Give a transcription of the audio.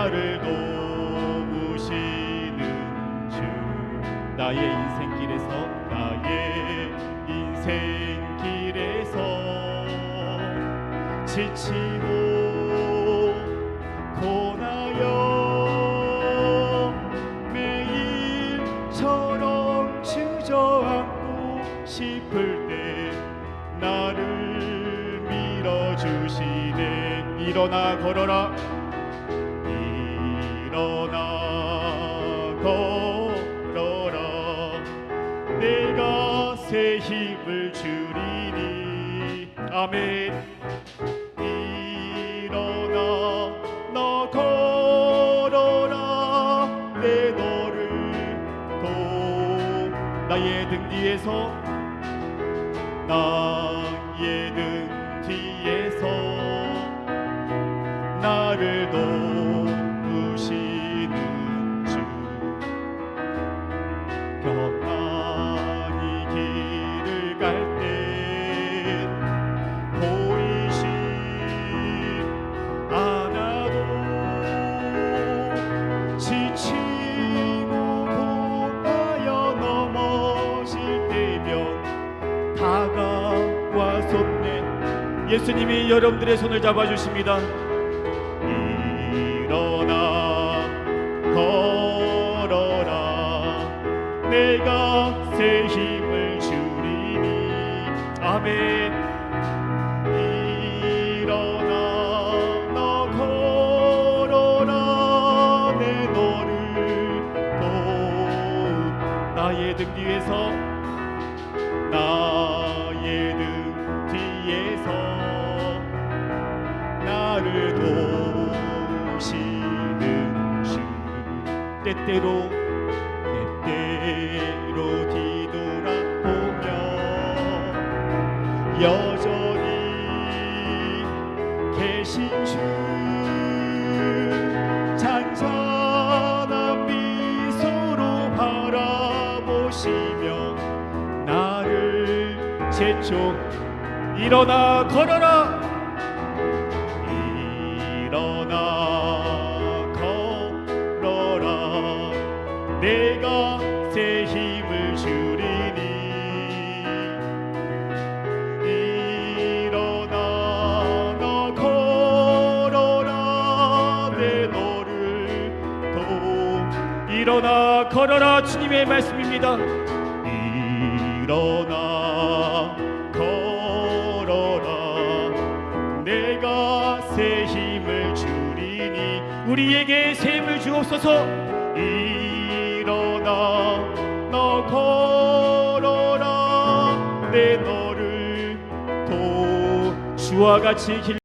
나를 도우시는 주 나의 인생길에서 나의 인생길에서 지치고 고나여 매일처럼 주저앉고 싶을 때 나를 밀어주시네. 일어나 걸어라. 새 힘을 주리니. 아멘. 일어나 너 걸어라. 내 너를 도 나의 등 뒤에서 나의 등 예수님이 여러분들의 손을 잡아주십니다. 일어나 걸어라. 내가 새 힘을 주리니. 아멘. 나의 등 뒤에서 나를 도우시는 주 때때로 때때로 뒤돌아보며 여전히 계신 주. 잔잔한 미소로 바라보시며 나를 제쪽 일어나 걸어라 일어나 걸어라. 내가 새 힘을 주리니. 일어나 너 걸어라. 내 너를 도 일어나 걸어라. 주님의 말씀입니다. 일어나 우리에게 새 힘을 주옵소서. 일어나 너 걸어라. 내 너를 도 주와 같이 길